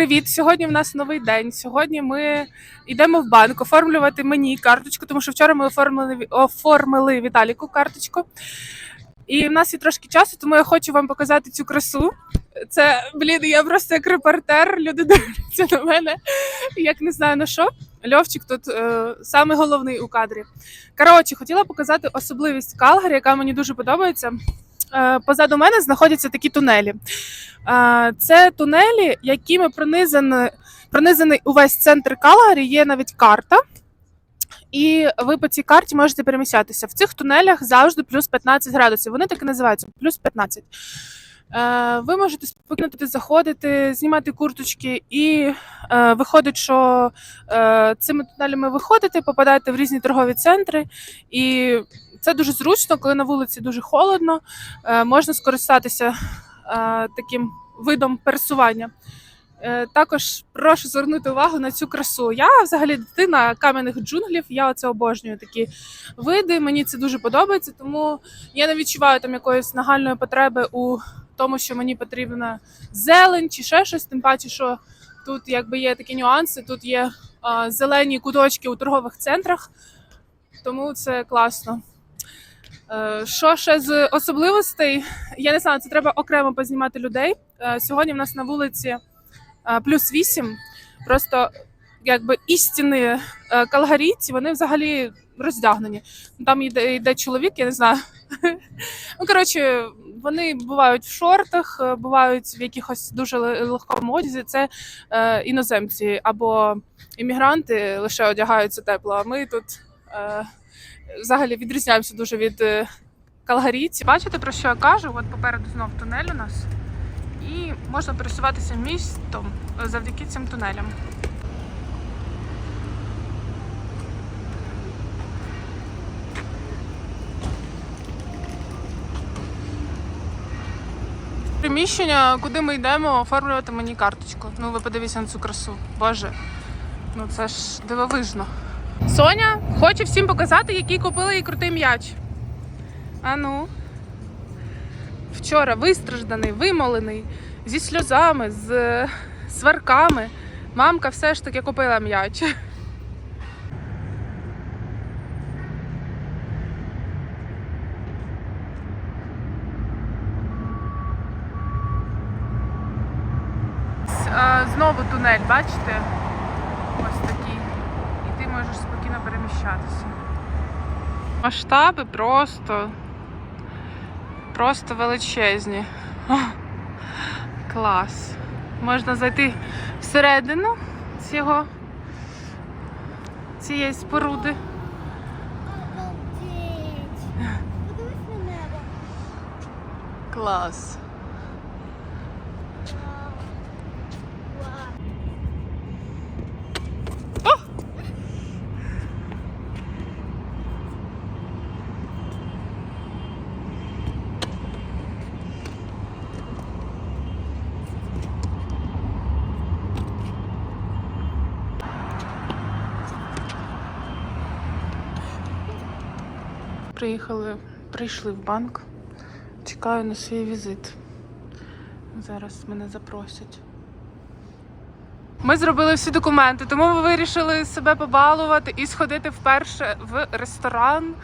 Привіт! Сьогодні в нас новий день. Сьогодні ми йдемо в банк оформлювати мені карточку, тому що вчора ми оформили оформили Віталіку карточку. І в нас є трошки часу, тому я хочу вам показати цю красу. Це, блін, я просто як репортер, люди дивляться на мене, як не знаю на що. Льовчик тут е, самий головний у кадрі. Коротше, хотіла показати особливість Калгарі, яка мені дуже подобається. Е, позаду мене знаходяться такі тунелі. Е, Це тунелі, якими пронизаний, пронизаний увесь центр Калгарі. Є навіть карта. І ви по цій карті можете переміщатися. В цих тунелях завжди плюс 15 градусів. Вони так і називаються плюс 15. Е, Ви можете спокійно туди заходити, знімати курточки, і виходить, що цими тунелями виходите, попадаєте в різні торгові центри, і це дуже зручно, коли на вулиці дуже холодно. Е, можна скористатися е, таким видом пересування. Е, Також прошу звернути увагу на цю красу. Я взагалі дитина кам'яних джунглів. Я оце обожнюю такі види. Мені це дуже подобається, тому я не відчуваю там якоїсь нагальної потреби у тому, що мені потрібна зелень чи ще щось. Тим паче, що тут якби є такі нюанси. Тут є а, зелені куточки у торгових центрах, тому це класно. Е, Що ще з особливостей? Я не знаю, це треба окремо познімати людей. Е, Сьогодні в нас на вулиці е, плюс 8. Просто якби істинні е, калгарійці, вони взагалі роздягнені. Там йде, йде чоловік, я не знаю. Ну, коротше, вони бувають в шортах, бувають в якихось дуже легкому одязі. Це іноземці або іммігранти лише одягаються тепло. А ми тут взагалі відрізняємося дуже від е, калгарійців. Бачите, про що я кажу? От попереду знов тунель у нас. І можна пересуватися містом е, завдяки цим тунелям. Приміщення, куди ми йдемо, оформлювати мені карточку. Ну, ви подивіться на цю красу. Боже, ну це ж дивовижно. Соня хоче всім показати, який купила їй крутий м'яч. А ну. Вчора вистражданий, вимолений, зі сльозами, з е, сварками. Мамка все ж таки купила м'яч. Е, Знову тунель, бачите? Ось такий. І ти можеш спокійно переміщатися. Масштаби просто, просто величезні. О, клас. Можна зайти всередину цього, цієї споруди. Обалдеть! Подивись на небо. Клас. Приїхали, прийшли в банк. Чекаю на свій візит. Зараз мене запросять. Ми зробили всі документи, тому ми вирішили себе побалувати і сходити вперше в ресторан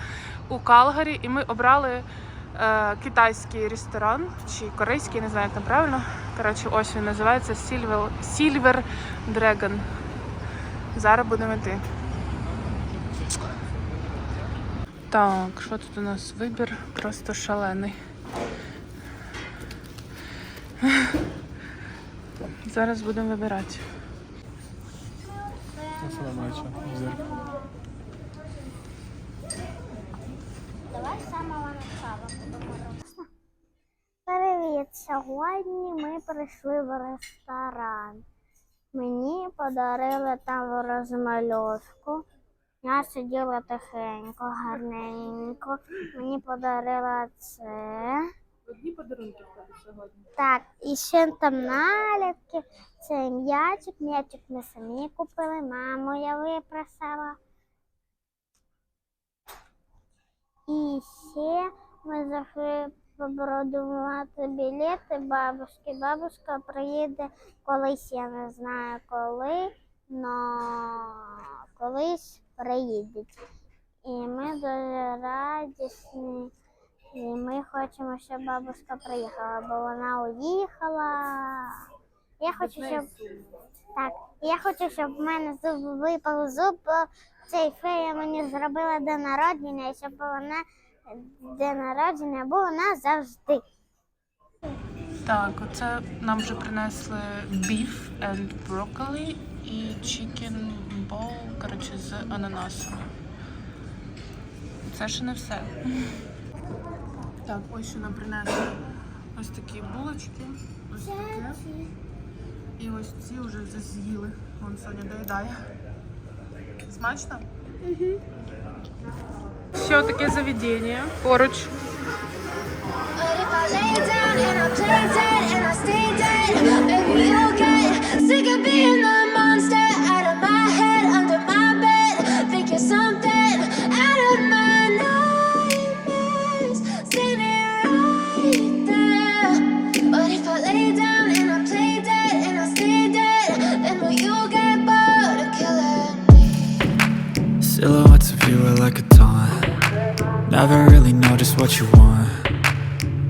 у Калгарі. І ми обрали е, китайський ресторан чи корейський, не знаю, як там правильно. Коротше, ось він називається Silver, Silver Dragon. Зараз будемо йти. Так, що тут у нас вибір? Просто шалений. Зараз будемо вибирати. Давай самого начала будемо. Привіт! Сьогодні ми прийшли в ресторан. Мені подарили там розмальовку. Я сиділа тихенько, гарненько. Мені подарила це. Одні подарунки в тебе сьогодні. Так, і ще там наліпки. Це м'ячик. М'ячик ми самі купили. Маму я випросила. І ще ми зайшли продумувати білети бабушки. Бабушка приїде колись, я не знаю коли, но колись приїде. І ми дуже радісні. І ми хочемо, щоб бабушка приїхала, бо вона уїхала. Я хочу, щоб так, я хочу, щоб в мене зуб випав зуб, бо цей фея мені зробила день народження, і щоб вона день народження був назавжди. Так, оце нам вже принесли beef and broccoli і chicken bowl, коротше, з ананасом. Це ще не все. Так, ось що нам принесли ось такі булочки. Ось таке. І ось ці вже вже з'їли. Вон Соня доїдає. Смачно? Угу. Ще таке заведення поруч. Silhouettes of being a monster out of my head under my bed. Think you are like a taunt. Never really know just what you want.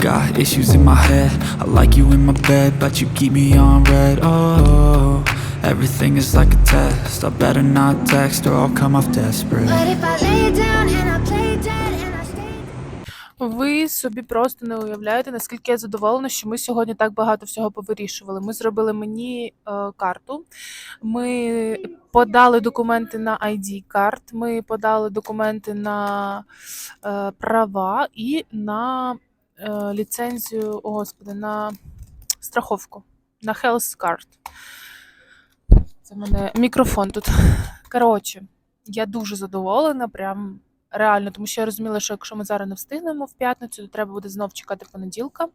Got issues in my head. I like you in my bed, but you keep me on red. Oh, everything is like a test. I better not text or I'll come off desperate. But if I lay down and I play dead and I stay Ви собі просто не уявляєте, наскільки я задоволена, що ми сьогодні так багато всього повирішували. Ми зробили мені е, карту, ми подали документи на ID карт, ми подали документи на е, права і на ліцензію, о господи, на страховку, на Health Card. Це мене мікрофон тут. Коротше, я дуже задоволена, прям реально, тому що я розуміла, що якщо ми зараз не встигнемо в п'ятницю, то треба буде знов чекати понеділка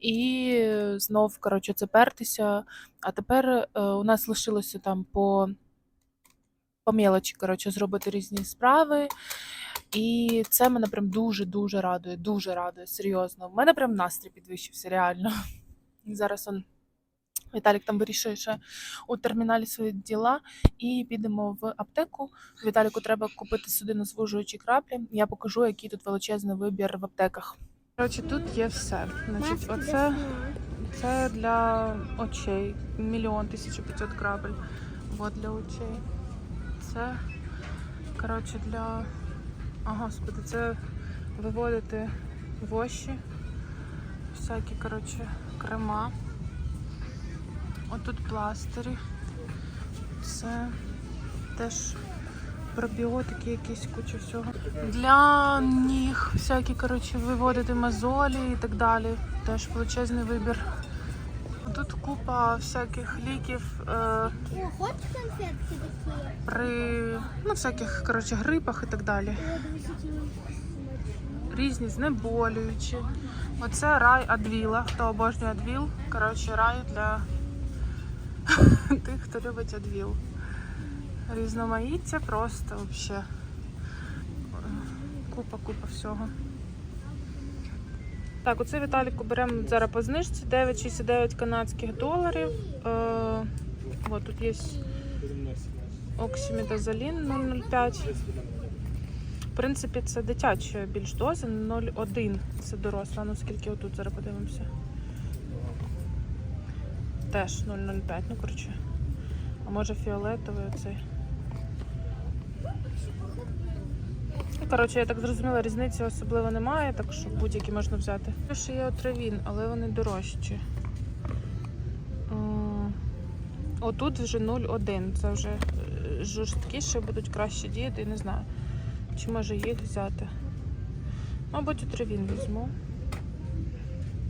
і знов, коротше, це пертися. А тепер е, у нас лишилося там по, по мелочі, коротше, зробити різні справи. І це мене прям дуже-дуже радує, дуже радує, серйозно. У мене прям настрій підвищився, реально. Зараз он. Віталік там вирішує ще у терміналі свої діла, і підемо в аптеку. Віталіку треба купити судинозвужуючі краплі. Я покажу, який тут величезний вибір в аптеках. Коротше, тут є все. Значить, оце це для очей. Мільйон тисяча п'ятсот крапель. Вот для очей. Це коротше для. О, господи, це виводити воші. Всякі, коротше, крема. Отут пластирі. Це теж пробіотики, якісь куча всього. Для ніг всякі, коротше, виводити мозолі і так далі. Теж величезний вибір. Тут купа всяких ліків е, при ну, всяких коротше, грипах і так далі. Різні знеболюючі. Оце рай Адвіла. Хто обожнює Адвіл, коротше, рай для тих, хто любить Адвіл. Різноманіття просто взагалі. Купа-купа всього. Так, оце Віталіку беремо зараз по знижці 9,69 канадських доларів. Е, от тут є оксимедазолін 0,05. В принципі, це дитяча більш доза, 0,1 це доросла. Ну скільки отут зараз подивимося. Теж 0,05, ну коротше. А може фіолетовий оцей. Коротше, я так зрозуміла, різниці особливо немає, так що будь-які можна взяти. Ще є отравін, але вони дорожчі. Отут вже 0,1. Це вже е, жорсткіше, будуть краще діяти, не знаю. Чи може їх взяти? Мабуть, отравін візьму.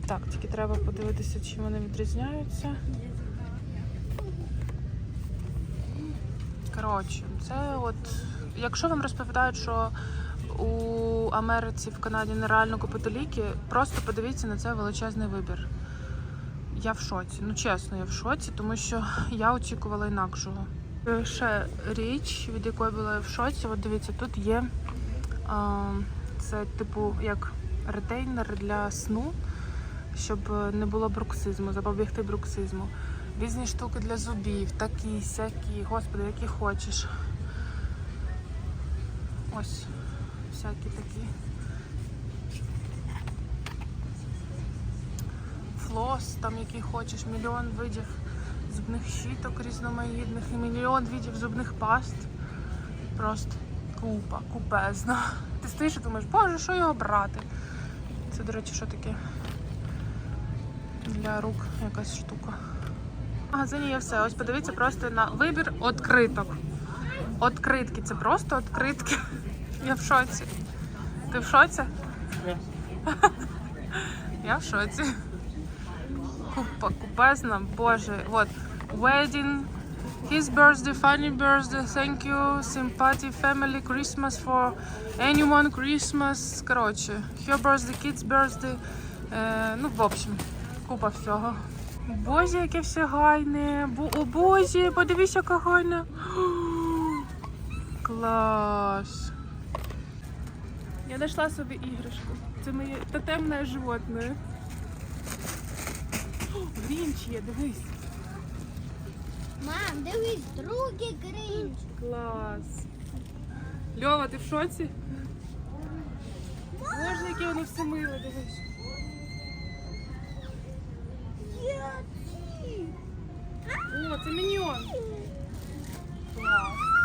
Так, тільки треба подивитися, чи вони відрізняються. Коротше, це от. Якщо вам розповідають, що у Америці, в Канаді нереально купити ліки, просто подивіться на цей величезний вибір. Я в шоці. Ну чесно, я в шоці, тому що я очікувала інакшого. Е, Ще річ, від якої була я в шоці, от дивіться, тут є а, це типу як ретейнер для сну, щоб не було бруксизму, запобігти бруксизму. Різні штуки для зубів, такі, сякі, господи, які хочеш. Ось, всякі такі. Флос, там який хочеш, мільйон видів зубних щіток різноманітних і мільйон видів зубних паст. Просто купа, купезна. Ти стоїш і думаєш, боже, що його брати? Це, до речі, що таке? Для рук якась штука. В магазині є все. Ось подивіться просто на вибір відкриток. Откритки, це просто відкритки. Я в шоці. Ти в шоці? Я в шоці. Купа, купезна, боже. Вот. Wedding, his birthday, funny birthday, thank you, sympathy, family, Christmas for anyone, Christmas. Коротше, her birthday, kids birthday. Е, ну, в общем, купа всього. Боже, яке все гайне. Бо, о боже, подивись, яка гайна. Клас. Я знайшла собі іграшку. Це моє тотемне животне. О, Грінч є, дивись. Мам, дивись, другий гринч. Клас. Льова, ти в шоці? Боже, яке воно все миле, дивись. О, це міньйон. Клас.